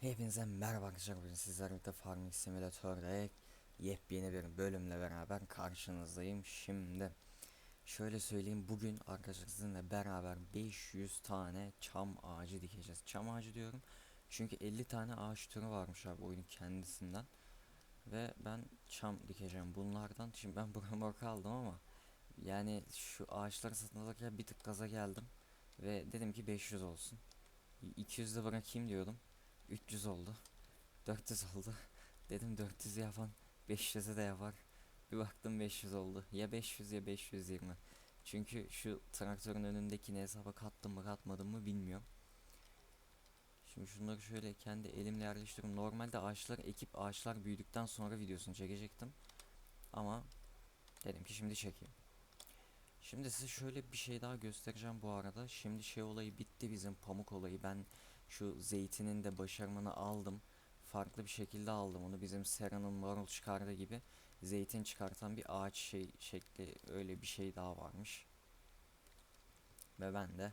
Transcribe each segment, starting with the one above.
Hepinize merhaba arkadaşlar bugün sizlerle birlikte Farming Simulator'da yepyeni bir bölümle beraber karşınızdayım. Şimdi şöyle söyleyeyim bugün arkadaşlar sizinle beraber 500 tane çam ağacı dikeceğiz. Çam ağacı diyorum çünkü 50 tane ağaç türü varmış abi oyunun kendisinden. Ve ben çam dikeceğim bunlardan. Şimdi ben buraya aldım ama yani şu ağaçları satın alırken bir tık gaza geldim. Ve dedim ki 500 olsun. 200 de bırakayım diyordum. 300 oldu. 400 oldu. Dedim 400 yapan 500'e de yapar. Bir baktım 500 oldu. Ya 500 ya 520. Çünkü şu traktörün önündekini hesaba kattım mı katmadım mı bilmiyorum. Şimdi şunları şöyle kendi elimle yerleştiriyorum. Normalde ağaçları ekip ağaçlar büyüdükten sonra videosunu çekecektim. Ama dedim ki şimdi çekeyim. Şimdi size şöyle bir şey daha göstereceğim bu arada. Şimdi şey olayı bitti bizim pamuk olayı. Ben şu zeytinin de başarımını aldım. Farklı bir şekilde aldım onu. Bizim Sera'nın marul çıkardığı gibi zeytin çıkartan bir ağaç şey şekli öyle bir şey daha varmış. Ve ben de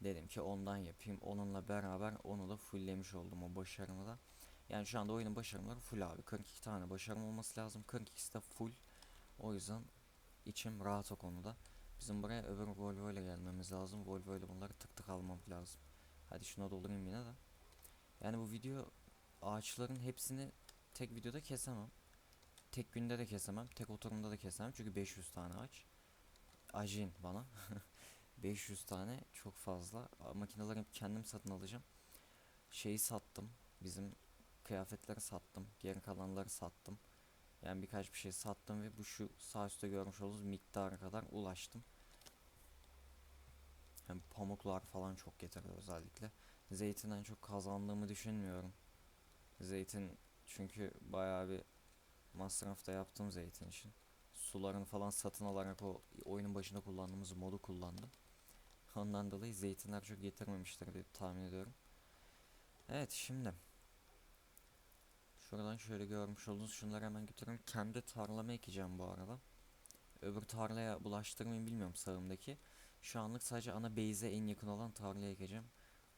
dedim ki ondan yapayım. Onunla beraber onu da fulllemiş oldum o başarımı da. Yani şu anda oyunun başarımları full abi. 42 tane başarım olması lazım. 42'si de full. O yüzden içim rahat o konuda. Bizim buraya öbür Volvo ile gelmemiz lazım. Volvo ile bunları tık tık almam lazım. Hadi şuna doldurayım yine de. Yani bu video ağaçların hepsini tek videoda kesemem. Tek günde de kesemem. Tek oturumda da kesemem. Çünkü 500 tane ağaç. Ajin bana. 500 tane çok fazla. Makineleri kendim satın alacağım. Şeyi sattım. Bizim kıyafetleri sattım. Geri kalanları sattım. Yani birkaç bir şey sattım ve bu şu sağ üstte görmüş olduğunuz miktara kadar ulaştım. Pamuklar falan çok getirdi özellikle. Zeytinden çok kazandığımı düşünmüyorum. Zeytin çünkü bayağı bir masraf da yaptım zeytin için. Sularını falan satın alarak o oyunun başında kullandığımız modu kullandım. Ondan dolayı zeytinler çok getirmemiştir diye tahmin ediyorum. Evet şimdi Şuradan şöyle görmüş olduğunuz şunları hemen götürün. Kendi tarlama ekeceğim bu arada. Öbür tarlaya bulaştırmayın bilmiyorum sağımdaki. Şu anlık sadece ana base'e en yakın olan tarlaya ekeceğim.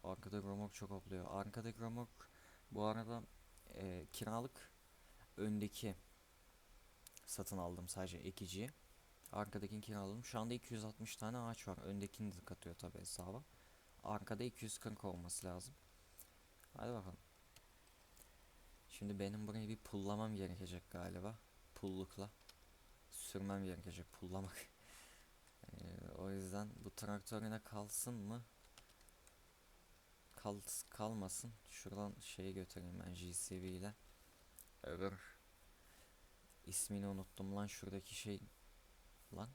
Arkada Gromork çok hopluyor. Arkada Gromork bu arada e, kiralık öndeki satın aldım sadece ekiciyi. Arkadakini kiraladım. Şu anda 260 tane ağaç var. Öndekini de katıyor tabi hesaba. Arkada 240 olması lazım. Hadi bakalım. Şimdi benim burayı bir pullamam gerekecek galiba. Pullukla. Sürmem gerekecek pullamak. O yüzden bu traktör yine kalsın mı? Kal kalmasın. Şuradan şeyi götüreyim ben JCB ile. Öbür ismini unuttum lan şuradaki şey lan.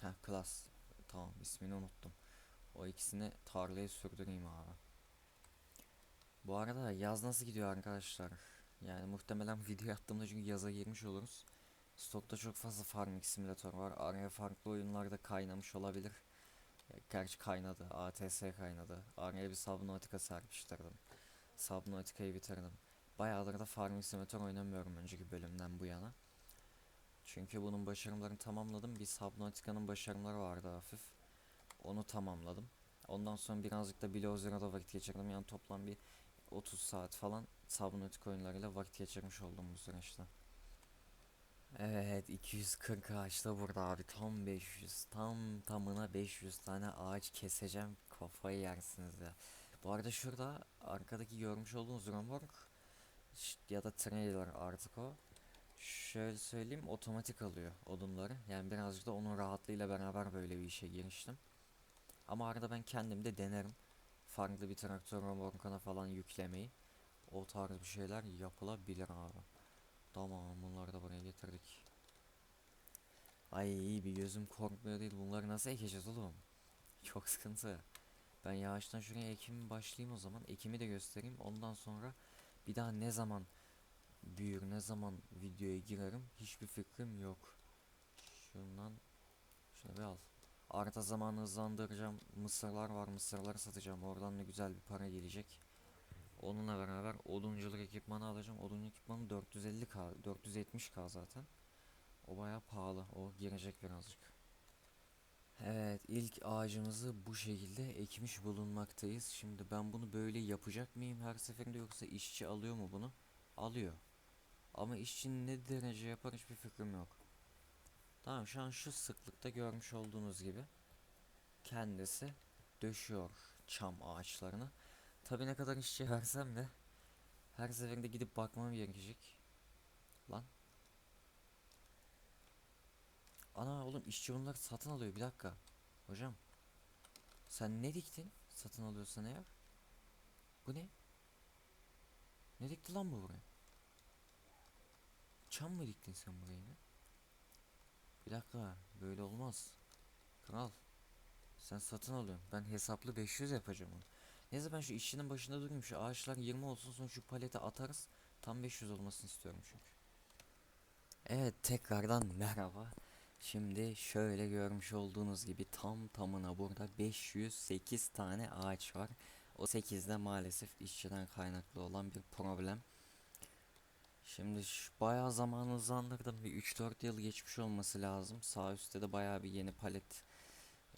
Ha klas. Tamam ismini unuttum. O ikisini tarlaya sürdüreyim abi. Bu arada yaz nasıl gidiyor arkadaşlar? Yani muhtemelen video attığımda çünkü yaza girmiş oluruz. Stokta çok fazla farming simülatör var. Araya farklı oyunlarda kaynamış olabilir. Gerçi kaynadı. ATS kaynadı. Araya bir Subnautica serpiştirdim. Subnautica'yı bitirdim. Bayağıdır da farming simülatör oynamıyorum önceki bölümden bu yana. Çünkü bunun başarımlarını tamamladım. Bir Subnautica'nın başarımları vardı hafif. Onu tamamladım. Ondan sonra birazcık da Below Zero'da vakit geçirdim. Yani toplam bir 30 saat falan Subnautica oyunlarıyla vakit geçirmiş oldum bu süreçte. Evet 240 ağaç da burada abi tam 500 tam tamına 500 tane ağaç keseceğim kafayı yersiniz ya. Bu arada şurada arkadaki görmüş olduğunuz Romork ya da trailer artık o. Şöyle söyleyeyim otomatik alıyor odunları. Yani birazcık da onun rahatlığıyla beraber böyle bir işe giriştim. Ama arada ben kendim de denerim. Farklı bir traktör remorkana falan yüklemeyi. O tarz bir şeyler yapılabilir abi. Tamam bunları da buraya getirdik. Ay iyi bir gözüm korkmuyor değil. Bunları nasıl ekeceğiz oğlum? Çok sıkıntı. Ben yağıştan şuraya ekim başlayayım o zaman. Ekimi de göstereyim. Ondan sonra bir daha ne zaman büyür, ne zaman videoya girerim hiçbir fikrim yok. Şundan şunu bir al. Arta zamanı hızlandıracağım. Mısırlar var. Mısırları satacağım. Oradan da güzel bir para gelecek. Onunla beraber odunculuk ekipmanı alacağım. Odun ekipmanı 450k, 470k zaten. O baya pahalı. O girecek birazcık. Evet, ilk ağacımızı bu şekilde ekmiş bulunmaktayız. Şimdi ben bunu böyle yapacak mıyım her seferinde yoksa işçi alıyor mu bunu? Alıyor. Ama işçi ne derece yapar hiçbir fikrim yok. Tamam şu an şu sıklıkta görmüş olduğunuz gibi kendisi döşüyor çam ağaçlarını. Tabi ne kadar işçi versem de her seferinde gidip bakmam gerekecek. Lan. Ana oğlum işçi bunları satın alıyor bir dakika. Hocam. Sen ne diktin? Satın alıyorsan eğer. Bu ne? Ne dikti lan bu buraya? Çam mı diktin sen buraya yine? Bir dakika böyle olmaz. Kral. Sen satın alıyorsun. Ben hesaplı 500 yapacağım onu. Neyse ben şu işçinin başında durayım. Şu ağaçlar 20 olsun sonra şu palete atarız. Tam 500 olmasını istiyorum çünkü. Evet tekrardan merhaba. Şimdi şöyle görmüş olduğunuz gibi tam tamına burada 508 tane ağaç var. O 8'de maalesef işçiden kaynaklı olan bir problem. Şimdi bayağı zaman hızlandırdım. Bir 3-4 yıl geçmiş olması lazım. Sağ üstte de bayağı bir yeni palet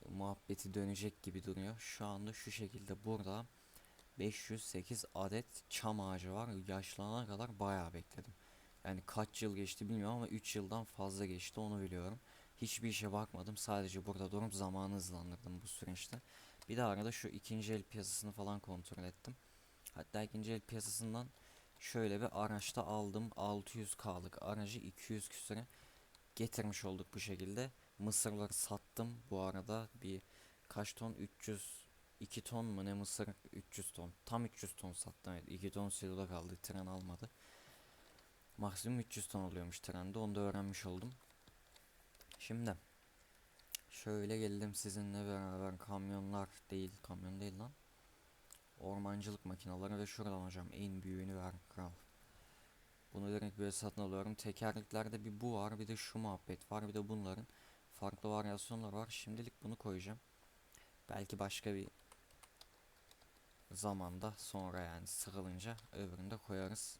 muhabbeti dönecek gibi duruyor. Şu anda şu şekilde burada 508 adet çam ağacı var. Yaşlanana kadar bayağı bekledim. Yani kaç yıl geçti bilmiyorum ama 3 yıldan fazla geçti onu biliyorum. Hiçbir işe bakmadım. Sadece burada durup zamanı hızlandırdım bu süreçte. Bir de arada şu ikinci el piyasasını falan kontrol ettim. Hatta ikinci el piyasasından şöyle bir araçta aldım. 600K'lık aracı 200 küsüre getirmiş olduk bu şekilde. Mısırları sattım bu arada. Bir kaç ton? 300 2 ton mu ne mısır? 300 ton. Tam 300 ton sattım evet. 2 ton siloda kaldı. Tren almadı. Maksimum 300 ton oluyormuş trende. Onu da öğrenmiş oldum. Şimdi şöyle geldim sizinle beraber. Kamyonlar değil kamyon değil lan. Ormancılık makineleri ve şuradan hocam en büyüğünü ver kral bunu direkt böyle satın alıyorum tekerleklerde bir bu var bir de şu muhabbet var bir de bunların farklı varyasyonlar var şimdilik bunu koyacağım belki başka bir zamanda sonra yani sıkılınca öbürünü de koyarız.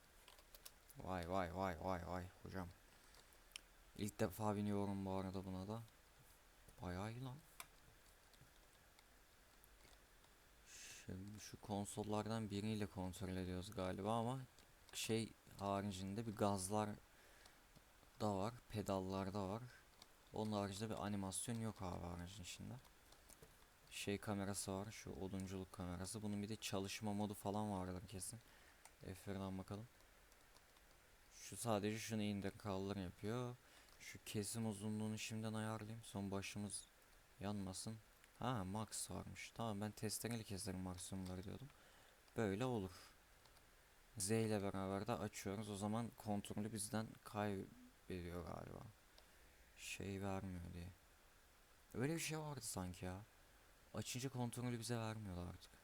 Vay vay vay vay vay hocam. İlk defa biniyorum bu arada buna da. Bayağı iyi lan. Şimdi şu konsollardan biriyle kontrol ediyoruz galiba ama şey haricinde bir gazlar da var, pedallar da var. Onun haricinde bir animasyon yok abi aracın içinde şey kamerası var. Şu odunculuk kamerası. Bunun bir de çalışma modu falan vardır kesin. F1'den bakalım. Şu sadece şunu indir kaldır yapıyor. Şu kesim uzunluğunu şimdiden ayarlayayım. Son başımız yanmasın. Ha max varmış. Tamam ben testereyle keserim maksimumları diyordum. Böyle olur. Z ile beraber de açıyoruz. O zaman kontrolü bizden kaybediyor galiba. Şey vermiyor diye. Öyle bir şey vardı sanki ya. Açınca kontrolü bize vermiyorlar artık.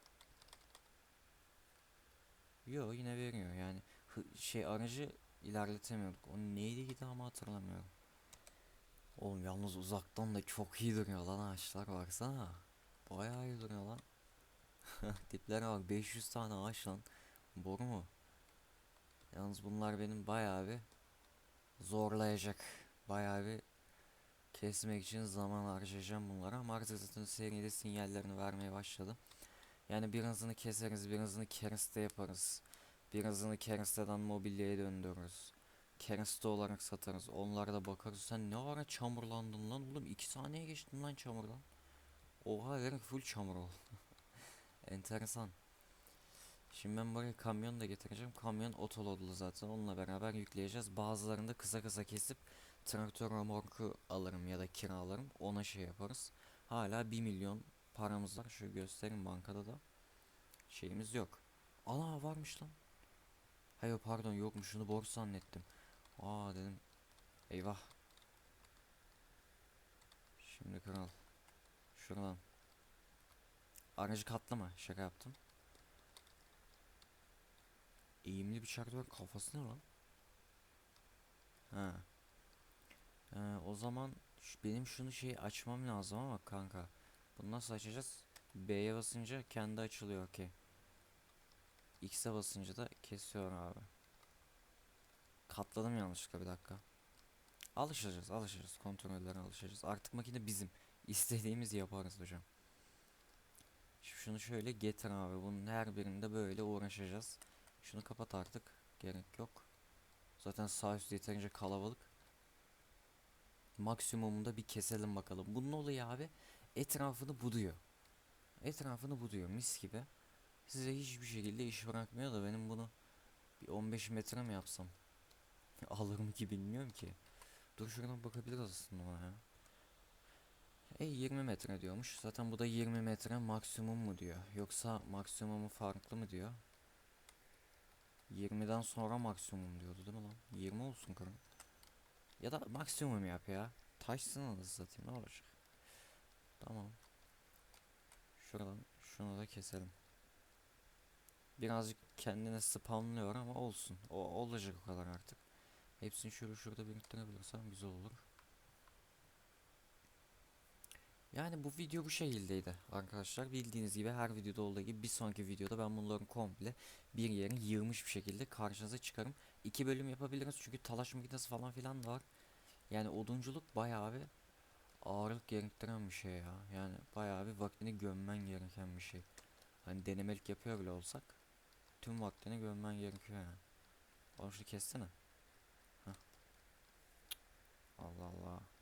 Yo yine veriyor yani şey aracı ilerletemiyorduk. O neydi ki ama hatırlamıyorum. Oğlum yalnız uzaktan da çok iyi duruyor lan ağaçlar baksana. Bayağı iyi duruyor lan. Tiplere bak 500 tane ağaç lan. Boru mu? Yalnız bunlar benim bayağı bir zorlayacak. Bayağı bir kesmek için zaman harcayacağım bunlara ama artık seride sinyallerini vermeye başladı. Yani bir hızını keseriz, bir hızını kereste yaparız. Bir hızını keresteden mobilyaya döndürürüz. Kereste olarak satarız. Onlara da bakarız. Sen ne ara çamurlandın lan oğlum? 2 saniye geçtin lan çamurdan. Oha herif full çamur oldu. Enteresan. Şimdi ben buraya kamyon da getireceğim. Kamyon otolodlu zaten. Onunla beraber yükleyeceğiz. Bazılarını da kısa kısa kesip traktör remorku alırım ya da kiralarım ona şey yaparız. Hala 1 milyon paramız var. Şu göstereyim bankada da. Şeyimiz yok. Ana varmış lan. Hayır pardon yokmuş şunu borç zannettim. Aa dedim. Eyvah. Şimdi kral. Şuradan. Aracı katlama. Şaka yaptım. Eğimli bir traktör kafası ne lan? Ha. Ee, o zaman benim şunu şey açmam lazım ama kanka. Bunu nasıl açacağız? B'ye basınca kendi açılıyor okey. X'e basınca da kesiyor abi. Katladım yanlışlıkla bir dakika. Alışacağız alışacağız kontrollere alışacağız. Artık makine bizim. İstediğimiz yaparız hocam. Şimdi şunu şöyle getir abi. Bunun her birinde böyle uğraşacağız. Şunu kapat artık. Gerek yok. Zaten sağ üst yeterince kalabalık. Maksimumunda bir keselim bakalım. Bunun olayı abi etrafını buduyor. Etrafını buduyor mis gibi. Size hiçbir şekilde iş bırakmıyor da benim bunu bir 15 metre mi yapsam? Alır mı ki bilmiyorum ki. Dur şuradan bakabiliriz aslında ona ya. E 20 metre diyormuş. Zaten bu da 20 metre maksimum mu diyor. Yoksa maksimumu farklı mı diyor. 20'den sonra maksimum diyordu değil mi lan? 20 olsun karım. Ya da maksimum yap ya. Taşsın anasını satayım ne olacak. Tamam. Şuradan şunu da keselim. Birazcık kendine spamlıyor ama olsun. O olacak o kadar artık. Hepsini şöyle şurada biriktirebilirsem güzel olur. Yani bu video bu şekildeydi arkadaşlar. Bildiğiniz gibi her videoda olduğu gibi bir sonraki videoda ben bunların komple bir yere yığmış bir şekilde karşınıza çıkarım. İki bölüm yapabiliriz çünkü talaş makinesi falan filan var. Yani odunculuk bayağı bir ağırlık gerektiren bir şey ya. Yani bayağı bir vaktini gömmen gereken bir şey. Hani denemelik yapıyor bile olsak tüm vaktini gömmen gerekiyor yani. Oğlum şunu kessene. Heh. Allah Allah.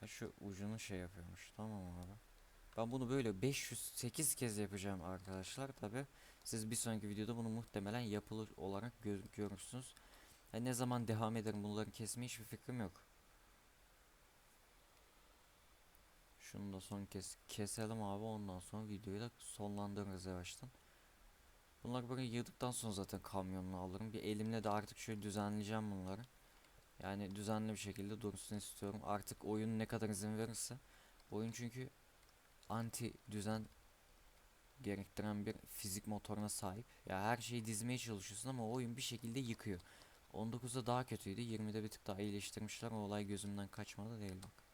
Ha şu ucunu şey yapıyormuş. Tamam abi. Ben bunu böyle 508 kez yapacağım arkadaşlar. Tabi siz bir sonraki videoda bunu muhtemelen yapılır olarak gö- görürsünüz. Ha, ne zaman devam ederim bunları kesmeye hiçbir fikrim yok. Şunu da son kez keselim abi ondan sonra videoyu da sonlandırırız yavaştan. Bunları böyle yığdıktan sonra zaten kamyonla alırım. Bir elimle de artık şöyle düzenleyeceğim bunları. Yani düzenli bir şekilde dursun istiyorum. Artık oyun ne kadar izin verirse. Oyun çünkü anti düzen gerektiren bir fizik motoruna sahip. Ya her şeyi dizmeye çalışıyorsun ama oyun bir şekilde yıkıyor. 19'da daha kötüydü. 20'de bir tık daha iyileştirmişler. O olay gözümden kaçmadı değil bak.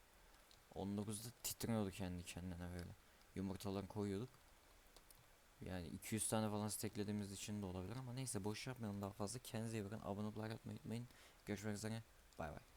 19'da titriyordu kendi kendine böyle. Yumurtaları koyuyorduk. Yani 200 tane falan steklediğimiz için de olabilir ama neyse boş yapmayalım daha fazla. Kendinize iyi bakın. Abone olmayı unutmayın. Görüşmek üzere. Bye bye.